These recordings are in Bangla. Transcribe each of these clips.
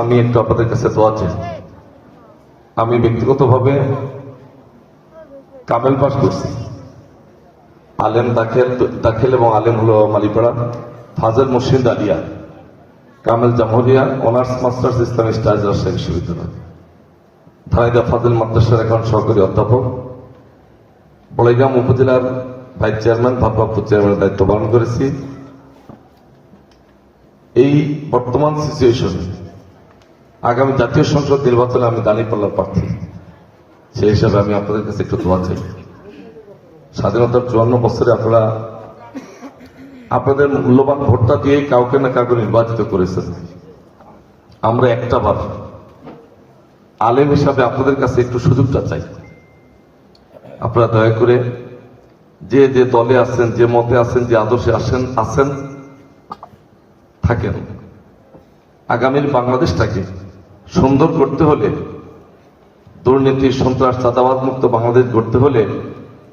আমি একটু আপনাদের কাছে দোয়া চাই। আমি ব্যক্তিগতভাবে কামেল পাস করছি। আলেম দাখেল, দাখিল এবং আলেম হলো মালিপাড়া, ফাজেল মুর্শিদ আলিয়া, কামেল জামহরিয়া, অনার্স মাস্টার্স ইসলামী স্টাইজ রাজশাহী বিশ্ববিদ্যালয়। ধারাইদা ফাজেল মাদ্রাসার এখন সহকারী অধ্যাপক। বড়াইগ্রাম উপজেলার ভাইস চেয়ারম্যান ভারপ্রাপ্ত চেয়ারম্যানের দায়িত্ব পালন করেছি। এই বর্তমান সিচুয়েশনে আগামী জাতীয় সংসদ নির্বাচনে আমি দাঁড়িপাল্লার প্রার্থী। সেই হিসাবে আমি আপনাদের কাছে একটু দোয়া চাই। স্বাধীনতার চুয়ান্ন বছরে আপনারা আপনাদের মূল্যবান ভোটটা দিয়ে কাউকে না কাউকে নির্বাচিত করেছেন। আমরা একটা বার আলেম হিসাবে আপনাদের কাছে একটু সুযোগটা চাই। আপনারা দয়া করে যে যে দলে আছেন, যে মতে আছেন, যে আদর্শে আসেন, আছেন, থাকেন। আগামীর বাংলাদেশটাকে সুন্দর করতে হলে, দুর্নীতি, সন্ত্রাস, চাঁদাবাদ মুক্ত বাংলাদেশ গড়তে হলে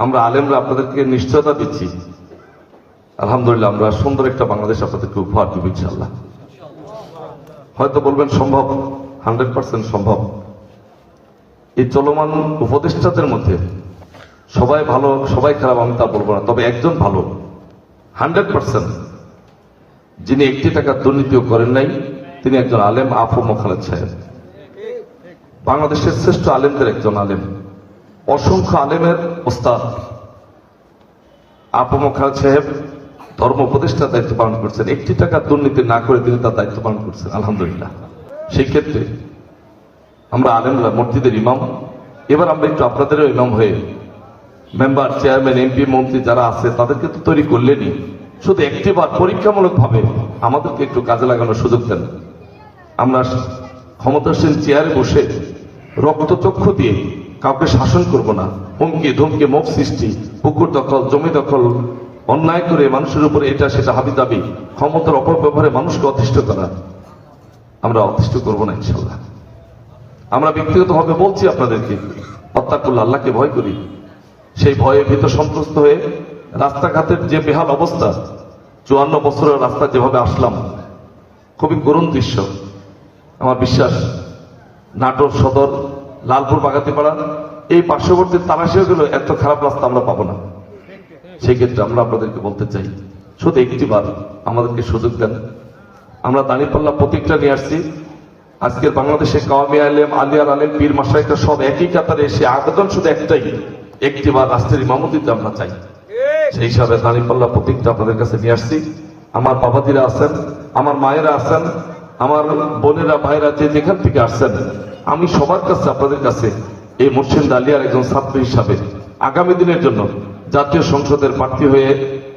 আমরা আলেমরা আপনাদেরকে নিশ্চয়তা দিচ্ছি। আলহামদুলিল্লাহ, আমরা সুন্দর একটা বাংলাদেশ আপনাদেরকে উপহার দিব ইনশাল্লাহ হয়তো বলবেন সম্ভব, হান্ড্রেড পার্সেন্ট সম্ভব। এই চলমান উপদেষ্টাদের মধ্যে সবাই ভালো, সবাই খারাপ, আমি তা বলব না, তবে একজন ভালো। হান্ড্রেড পার্সেন্ট যিনি একটি টাকা দুর্নীতিও করেন নাই তিনি একজন আলেম, আফু মোখালেদ সাহেব। বাংলাদেশের শ্রেষ্ঠ আলেমদের একজন আলেম। অসংখ্য আলেমের ওস্তাদ। আপু মোখালেদ সাহেব ধর্ম উপদেষ্টার দায়িত্ব পালন করছেন। একটি টাকা দুর্নীতি না করে তিনি তার দায়িত্ব পালন করছেন, আলহামদুলিল্লাহ। সেই ক্ষেত্রে আমরা আলেমরা, মসজিদের ইমাম। এবার আমরা একটু আপনাদেরও ইমাম হয়ে মেম্বার, চেয়ারম্যান, এমপি, মন্ত্রী যারা আছে, তাদেরকে তো তৈরি করলেনই। শুধু একটিবার পরীক্ষামূলক ভাবে আমাদেরকে একটু কাজে লাগানোর সুযোগ দেন। আমরা ক্ষমতাসীন চেয়ারে বসে রক্তচক্ষু দিয়ে কাউকে শাসন করব না। হুমকি, ধমকি, মুখ সৃষ্টি, পুকুর দখল, জমি দখল, অন্যায় করে মানুষের উপরে এটা সেটা হাবি দাবি, ক্ষমতার অপব্যবহারে মানুষকে অতিষ্ঠ করা, আমরা অতিষ্ঠ করব না ইনশাল্লাহ আমরা ব্যক্তিগতভাবে বলছি আপনাদেরকে হত্যা করলে আল্লাহকে ভয় করি। সেই ভয়ে ভীত সন্ত্রস্ত হয়ে রাস্তাঘাটের যে বেহাল অবস্থা, চুয়ান্ন বছরের রাস্তা যেভাবে আসলাম, খুবই করুণ দৃশ্য। আমার বিশ্বাস, নাটোর সদর, লালপুর বাগাতিপাড়া, এই পার্শ্ববর্তী তালাশিও গেলে, এত খারাপ রাস্তা আমরা পাবো না। সেই ক্ষেত্রে আমরা আপনাদেরকে বলতে চাই, শুধু একটি বার আমাদেরকে সুযোগ দেন। আমরা দাঁড়িপাল্লা প্রতীকটা নিয়ে আসছি। আজকের বাংলাদেশে কাওয়ামি আলেম, আলিয়ার আলেম, পীর মাসাইটা সব একই কাতারে এসে আবেদন শুধু একটাই, একটি বার রাষ্ট্রের ইমামতিতে আমরা চাই। সেই হিসাবে দাঁড়িপাল্লা প্রতীকটা আপনাদের কাছে নিয়ে আসছি। আমার বাবাজিরা আছেন, আমার মায়েরা আছেন আমার বোনেরা, ভাইরা যে যেখান থেকে আসছেন, আমি সবার কাছে, আপনাদের কাছে এই মুর্শিদ আলিয়ার একজন ছাত্র হিসাবে আগামী দিনের জন্য জাতীয় সংসদের প্রার্থী হয়ে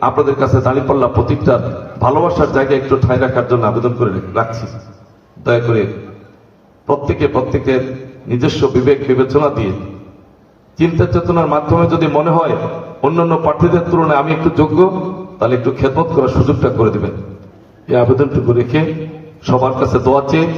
আপনাদের কাছে দাঁড়িপাল্লা প্রতীকটার ভালোবাসার জায়গায় একটু ঠাঁই রাখার জন্য আবেদন করে রাখছি। দয়া করে প্রত্যেকে প্রত্যেকের নিজস্ব বিবেক বিবেচনা দিয়ে চিন্তা চেতনার মাধ্যমে যদি মনে হয় অন্যান্য প্রার্থীদের তুলনায় আমি একটু যোগ্য, তাহলে একটু খেদমত করার সুযোগটা করে দেবেন। এই আবেদনটুকু রেখে সবার কাছে দোয়া চেয়ে